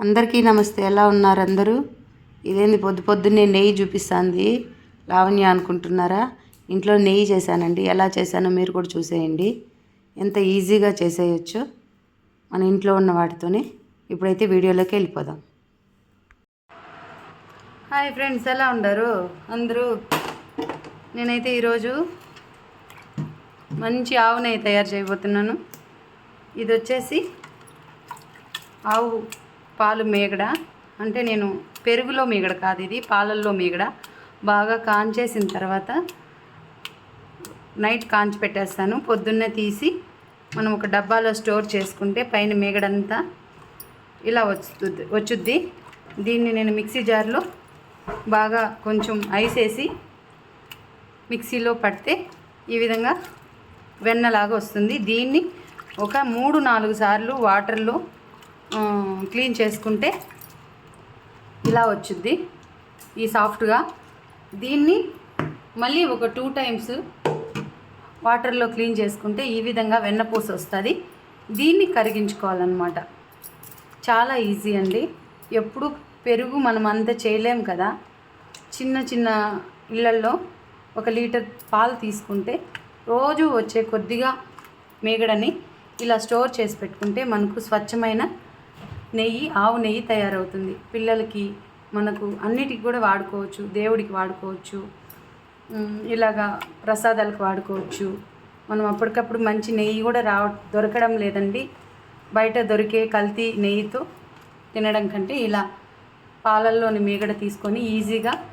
అందరికీ నమస్తే. ఎలా ఉన్నారు అందరూ? ఇదేంది పొద్దు పొద్దున్నే నెయ్యి చూపిస్తుంది. లావణ్య అనుకుంటున్నారా? ఇంట్లో నెయ్యి చేశానండి. ఎలా చేశానో మీరు కూడా చూసేయండి. ఎంత ఈజీగా చేసేయచ్చు మన ఇంట్లో ఉన్న వాటితోనే. ఇప్పుడైతే వీడియోలోకి వెళ్ళిపోదాం. హాయ్ ఫ్రెండ్స్ ఎలా ఉన్నారు అందరూ? నేనైతే ఈరోజు మంచి ఆవు నెయ్యి తయారు చేయబోతున్నాను. ఇది వచ్చేసి ఆవు పాలు మేగడ. అంటే నేను పెరుగులో మీగడ కాదు ఇది పాలల్లో మీగడ. బాగా కాంచేసిన తర్వాత నైట్ కాంచి పెట్టేస్తాను. పొద్దున్నే తీసి మనం ఒక డబ్బాలో స్టోర్ చేసుకుంటే పైన మీగడంతా ఇలా వచ్చుద్ది వచ్చుద్ది. దీన్ని నేను మిక్సీ జార్లో బాగా కొంచెం ఐస్ వేసి మిక్సీలో పడితే ఈ విధంగా వెన్నలాగా వస్తుంది. దీన్ని ఒక మూడు నాలుగు సార్లు వాటర్లో క్లీన్ చేసుకుంటే ఇలా వచ్చుద్ది ఈ సాఫ్ట్గా. దీన్ని మళ్ళీ ఒక టూ టైమ్స్ వాటర్లో క్లీన్ చేసుకుంటే ఈ విధంగా వెన్నపూస వస్తుంది. దీన్ని కరిగించుకోవాలన్నమాట. చాలా ఈజీ అండి. ఎప్పుడు పెరుగు మనం అంత చేయలేం కదా. చిన్న చిన్న ఇళ్ళల్లో ఒక లీటర్ పాలు తీసుకుంటే రోజు వచ్చే కొద్దిగా మేగడని ఇలా స్టోర్ చేసి పెట్టుకుంటే మనకు స్వచ్ఛమైన నెయ్యి ఆవు నెయ్యి తయారవుతుంది. పిల్లలకి మనకు అన్నిటికి కూడా వాడుకోవచ్చు. దేవుడికి వాడుకోవచ్చు. ఇలాగా ప్రసాదాలకు వాడుకోవచ్చు. మనం అప్పటికప్పుడు మంచి నెయ్యి కూడా రావ దొరకడం లేదండి. బయట దొరికే కల్తీ నెయ్యితో తినడం కంటే ఇలా పాలల్లోని మీగడ తీసుకొని ఈజీగా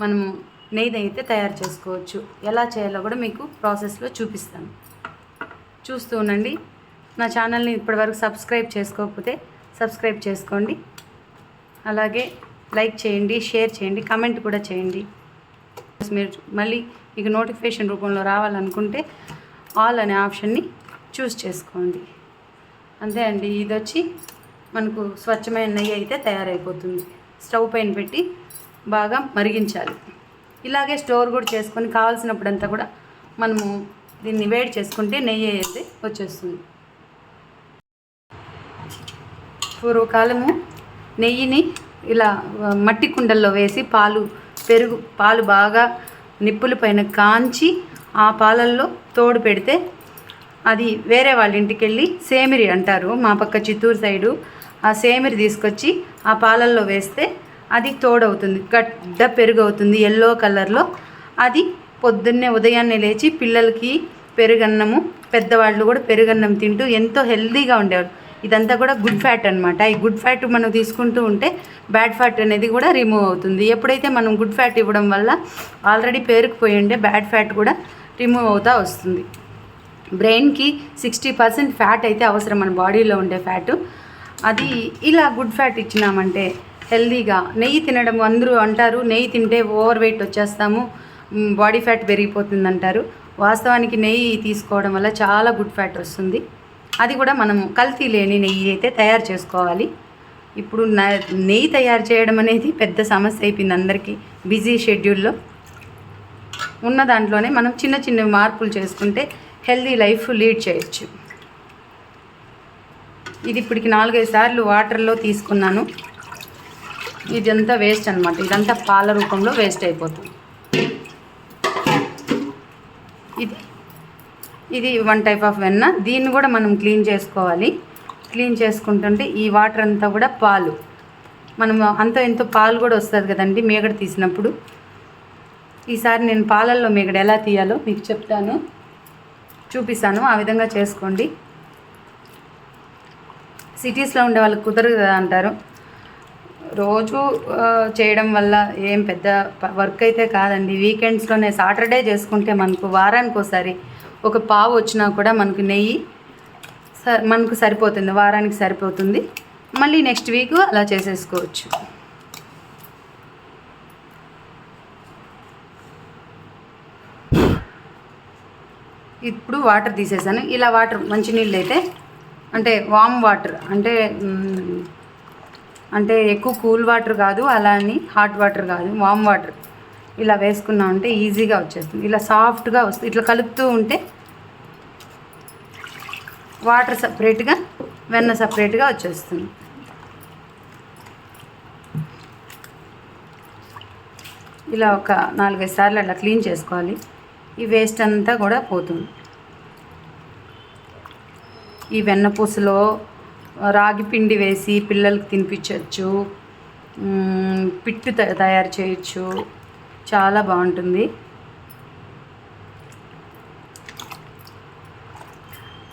మనము నెయ్యి అయితే తయారు చేసుకోవచ్చు. ఎలా చేయాలో కూడా మీకు ప్రాసెస్లో చూపిస్తాను. చూస్తూ ఉండండి. నా ఛానల్ని ఇప్పటివరకు సబ్స్క్రైబ్ చేసుకోకపోతే సబ్స్క్రైబ్ చేసుకోండి. అలాగే లైక్ చేయండి షేర్ చేయండి కమెంట్ కూడా చేయండి. మీరు మళ్ళీ మీకు నోటిఫికేషన్ రూపంలో రావాలనుకుంటే ఆల్ అనే ఆప్షన్ని చూస్ చేసుకోండి. అంతే అండి ఇది వచ్చి మనకు స్వచ్ఛమైన నెయ్యి అయితే తయారైపోతుంది. స్టవ్ పైన పెట్టి బాగా మరిగించాలి. ఇలాగే స్టోర్ కూడా చేసుకొని కావాల్సినప్పుడంతా కూడా మనము దీన్ని వేడి చేసుకుంటే నెయ్యి అయితే వచ్చేస్తుంది. పూర్వకాలము నెయ్యిని ఇలా మట్టి కుండల్లో వేసి పాలు పెరుగు పాలు బాగా నిప్పుల పైన కాంచి ఆ పాలల్లో తోడు పెడితే అది వేరే వాళ్ళ ఇంటికి వెళ్ళి సేమిరి అంటారు మా పక్క చిత్తూరు సైడు. ఆ సేమిరి తీసుకొచ్చి ఆ పాలల్లో వేస్తే అది తోడవుతుంది గడ్డ పెరుగు అవుతుంది ఎల్లో కలర్లో. అది పొద్దున్నే ఉదయాన్నే లేచి పిల్లలకి పెరుగన్నము పెద్దవాళ్ళు కూడా పెరుగన్నం తింటూ ఎంతో హెల్తీగా ఉండేవారు ఇదంతా కూడా గుడ్ ఫ్యాట్ అనమాట ఈ గుడ్ ఫ్యాట్ మనం తీసుకుంటూ ఉంటే బ్యాడ్ ఫ్యాట్ అనేది కూడా రిమూవ్ అవుతుంది. ఎప్పుడైతే మనం గుడ్ ఫ్యాట్ ఇవ్వడం వల్ల ఆల్రెడీ పేరుకుపోయి ఉండే బ్యాడ్ ఫ్యాట్ కూడా రిమూవ్ అవుతా వస్తుంది. బ్రెయిన్కి సిక్స్టీ పర్సెంట్ ఫ్యాట్ అయితే అవసరం మన బాడీలో ఉండే ఫ్యాట్ అది ఇలా గుడ్ ఫ్యాట్ ఇచ్చినామంటే హెల్దీగా నెయ్యి తినడం అందరూ అంటారు. నెయ్యి తింటే ఓవర్ వెయిట్ వచ్చేస్తాము. బాడీ ఫ్యాట్ పెరిగిపోతుంది అంటారు వాస్తవానికి నెయ్యి తీసుకోవడం వల్ల చాలా గుడ్ ఫ్యాట్ వస్తుంది. అది కూడా మనం కల్తీ లేని నెయ్యి అయితే తయారు చేసుకోవాలి. ఇప్పుడు న- నెయ్యి తయారు చేయడం అనేది పెద్ద సమస్య అయిపోయింది అందరికీ. బిజీ షెడ్యూల్లో ఉన్న దాంట్లోనే మనం చిన్న చిన్న మార్పులు చేసుకుంటే హెల్దీ లైఫ్ లీడ్ చేయొచ్చు. ఇది ఇప్పటికి నాలుగైదు సార్లు వాటర్లో తీసుకున్నాను. ఇదంతా వేస్ట్ అనమాట ఇదంతా పాల రూపంలో వేస్ట్ అయిపోతుంది. ఇది ఇది వన్ టైప్ ఆఫ్ వెన్న. దీన్ని కూడా మనం క్లీన్ చేసుకోవాలి. క్లీన్ చేసుకుంటుంటే ఈ వాటర్ అంతా కూడా పాలు. మనం అంత ఎంతో పాలు కూడా వస్తుంది కదండి మేగడ తీసినప్పుడు. ఈసారి నేను పాలల్లో మేగడ ఎలా తీయాలో మీకు చెప్తాను. చూపిస్తాను ఆ విధంగా చేసుకోండి. సిటీస్లో ఉండే వాళ్ళకి కుదరదు కదా అంటారు. రోజు చేయడం వల్ల ఏం పెద్ద వర్క్ అయితే కాదండి. వీకెండ్స్లోనే సాటర్డే చేసుకుంటే మనకు వారానికి ఒకసారి ఒక పావు వచ్చినా కూడా మనకు నెయ్యి స మనకు సరిపోతుంది వారానికి సరిపోతుంది. మళ్ళీ నెక్స్ట్ వీక్ అలా చేసేసుకోవచ్చు. ఇప్పుడు వాటర్ తీసేసాను. ఇలా వాటర్ మంచినీళ్ళు అయితే అంటే వామ్ వాటర్ అంటే అంటే ఎక్కువ కూల్ వాటర్ కాదు అలా అని హాట్ వాటర్ కాదు వామ్ వాటర్. ఇలా వేసుకున్నా ఉంటే ఈజీగా వచ్చేస్తుంది. ఇలా సాఫ్ట్గా వస్తుంది ఇట్లా కలుపుతూ ఉంటే వాటర్ సపరేట్గా వెన్న సపరేట్గా వచ్చేస్తుంది. ఇలా ఒక నాలుగైదు సార్లు అలా క్లీన్ చేసుకోవాలి. ఈ వేస్ట్ అంతా కూడా పోతుంది. ఈ వెన్నపూసలో రాగి పిండి వేసి పిల్లలకు తినిపించవచ్చు పిట్టు తయారు చేయొచ్చు. చాలా బాగుంటుంది.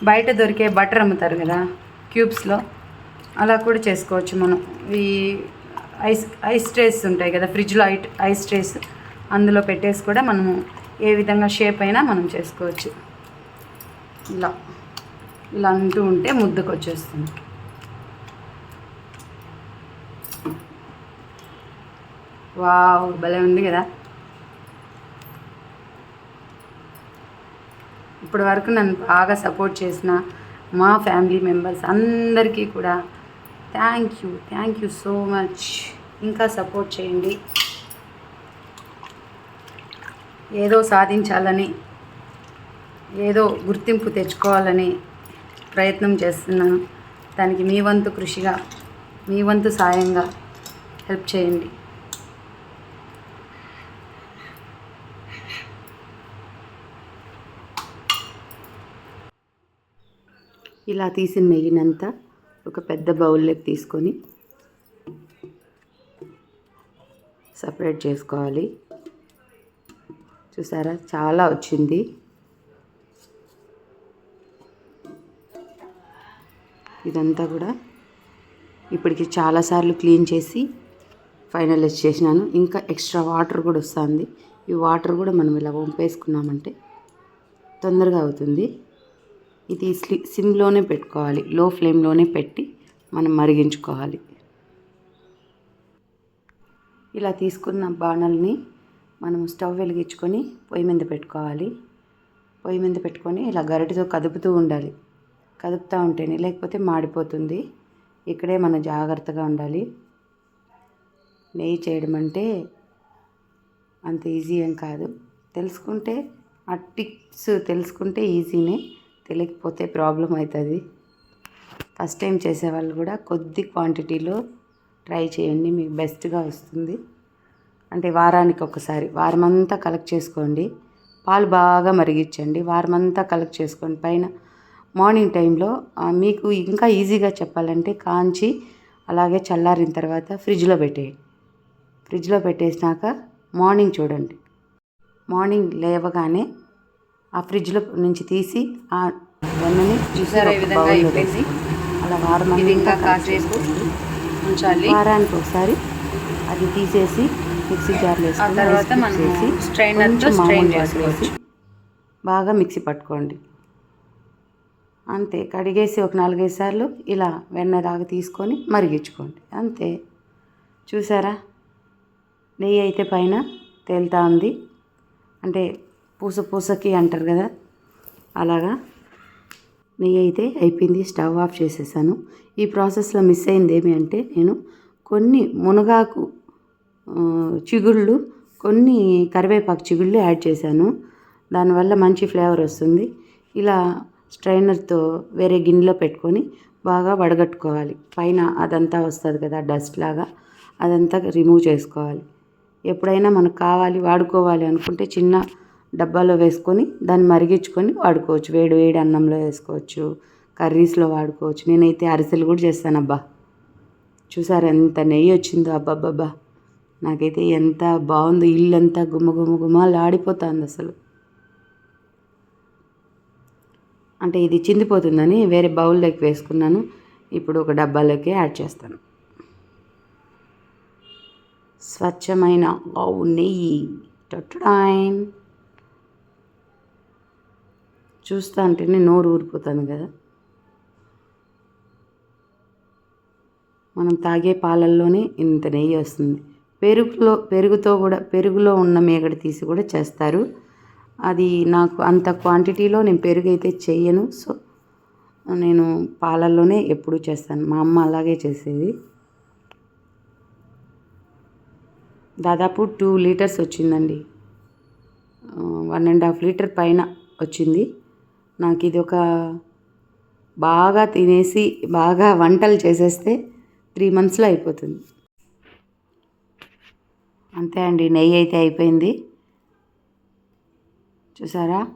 బయట దొరికే బటర్ అమ్ముతారు కదా క్యూబ్స్లో. అలా కూడా చేసుకోవచ్చు మనం. ఈ ఐస్ ఐస్ ట్రేస్ ఉంటాయి కదా ఫ్రిడ్జ్లో ఐ ఐస్ ట్రేస్. అందులో పెట్టేసి కూడా మనము ఏ విధంగా షేప్ అయినా మనం చేసుకోవచ్చు. ఇలా ఇలా అంటూ ఉంటే ముద్దకు వచ్చేస్తుంది. వావ్ భలే ఉంది కదా. ఇప్పటి వరకు నన్ను బాగా సపోర్ట్ చేసిన మా ఫ్యామిలీ మెంబర్స్ అందరికీ కూడా thank you thank you so much. ఇంకా సపోర్ట్ చేయండి. ఏదో సాధించాలని ఏదో గుర్తింపు తెచ్చుకోవాలని ప్రయత్నం చేస్తున్నాను దానికి మీ వంతు కృషిగా మీ వంతు సాయంగా హెల్ప్ చేయండి. ఇలా తీసిన నెయ్యినంతా ఒక పెద్ద బౌల్లోకి తీసుకొని సపరేట్ చేసుకోవాలి. చూసారా? చాలా వచ్చింది. ఇదంతా కూడా ఇప్పటికి చాలాసార్లు క్లీన్ చేసి ఫైనలైజ్ చేసినాను. ఇంకా ఎక్స్ట్రా వాటర్ కూడా వస్తుంది. ఈ వాటర్ కూడా మనం ఇలా వంపేసుకున్నామంటే తొందరగా అవుతుంది. ఇది స్లి సిమ్లోనే పెట్టుకోవాలి. లో ఫ్లేమ్లోనే పెట్టి మనం మరిగించుకోవాలి. ఇలా తీసుకున్న బాణల్ని మనం స్టవ్ వెలిగించుకొని పొయ్యి మీద పెట్టుకోవాలి. పొయ్యి మీద పెట్టుకొని ఇలా గరిటెతో కదుపుతూ ఉండాలి. కదుపుతూ ఉంటేనే లేకపోతే మాడిపోతుంది. ఇక్కడే మనం జాగ్రత్తగా ఉండాలి. నెయ్యి చేయడం అంటే అంత ఈజీ ఏం కాదు. తెలుసుకుంటే ఆ టిప్స్ తెలుసుకుంటే ఈజీనే. తెలియకపోతే ప్రాబ్లం అవుతుంది. ఫస్ట్ టైం చేసేవాళ్ళు కూడా కొద్ది క్వాంటిటీలో ట్రై చేయండి మీకు బెస్ట్గా వస్తుంది. అంటే వారానికి ఒకసారి వారమంతా కలెక్ట్ చేసుకోండి. పాలు బాగా మరిగించండి వారమంతా కలెక్ట్ చేసుకోండి. పైన మార్నింగ్ టైంలో మీకు ఇంకా ఈజీగా చెప్పాలంటే కాంచి అలాగే చల్లారిన తర్వాత ఫ్రిడ్జ్లో పెట్టేయండి. ఫ్రిడ్జ్లో పెట్టేసినాక మార్నింగ్ చూడండి. మార్నింగ్ లేవగానే ఆ ఫ్రిడ్జ్లో నుంచి తీసి ఆ వెన్నని చూసారా ఈ విధంగా అయిపోయింది? అలా వారం ఇది ఇంకా కాసేపు ఉంచాలి. వారానికి ఒకసారి అది తీసేసి మిక్సీ జార్లో వేసుకొని తర్వాత వేసి స్ట్రైనర్తో వాటర్ చేసుకోవచ్చు. బాగా మిక్సీ పట్టుకోండి. అంతే కడిగేసి ఒక నాలుగైదు సార్లు ఇలా వెన్న దాకా తీసుకొని మరిగించుకోండి. అంతే. చూసారా? నెయ్యి అయితే పైన తేలుతా ఉంది. అంటే పూస పూసకి అంటారు కదా? అలాగా? నెయ్యి అయితే అయిపోయింది స్టవ్ ఆఫ్ చేసేసాను. ఈ ప్రాసెస్లో మిస్ అయింది ఏమి అంటే నేను కొన్ని మునగాకు చిగుళ్ళు కొన్ని కరివేపాకు చిగుళ్ళు యాడ్ చేశాను. దానివల్ల మంచి ఫ్లేవర్ వస్తుంది. ఇలా స్ట్రైనర్తో వేరే గిన్నెలో పెట్టుకొని బాగా వడగట్టుకోవాలి. పైన అదంతా వస్తుంది కదా డస్ట్ లాగా. అదంతా రిమూవ్ చేసుకోవాలి. ఎప్పుడైనా మనకు కావాలి వాడుకోవాలి అనుకుంటే చిన్న డబ్బాలో వేసుకొని దాన్ని మరిగించుకొని వాడుకోవచ్చు. వేడి వేడి అన్నంలో వేసుకోవచ్చు. కర్రీస్లో వాడుకోవచ్చు. నేనైతే అరిసెలు కూడా చేస్తానబ్బా. చూసారు ఎంత నెయ్యి వచ్చిందో అబ్బాబ్బాబ్బా. నాకైతే ఎంత బాగుందో ఇల్లు ఎంత గుమ్మ గుమ్మ గుమ్మలాడిపోతుంది అసలు. అంటే ఇది చిందిపోతుందని వేరే బౌల్లోకి వేసుకున్నాను. ఇప్పుడు ఒక డబ్బాలోకి యాడ్ చేస్తాను. స్వచ్ఛమైన ఆవు నెయ్యి. టొట్టడాయిన్ చూస్తా అంటేనే నోరు ఊరిపోతాను కదా. మనం తాగే పాలల్లోనే ఇంత నెయ్యి వస్తుంది. పెరుగులో పెరుగుతో కూడా పెరుగులో ఉన్న మేగడ తీసి కూడా చేస్తారు. అది నాకు అంత క్వాంటిటీలో నేను పెరుగు అయితే చెయ్యను. సో నేను పాలల్లోనే ఎప్పుడూ చేస్తాను. మా అమ్మ అలాగే చేసేది. దాదాపు టూ లీటర్స్ వచ్చిందండి. వన్ అండ్ హాఫ్ లీటర్ పైన వచ్చింది. నాకు ఇది ఒక బాగా తినేసి బాగా వంటలు చేసేస్తే త్రీ మంత్స్లో అయిపోతుంది. అంతే అండి నెయ్యి అయితే అయిపోయింది. చూసారా?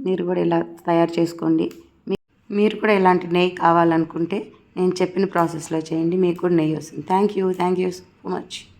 మీరు కూడా ఇలా తయారు చేసుకోండి. మీ- మీరు కూడా ఇలాంటి నెయ్యి కావాలనుకుంటే నేను చెప్పిన ప్రాసెస్లో చేయండి మీకు కూడా నెయ్యి వస్తుంది. Thank you thank you so much.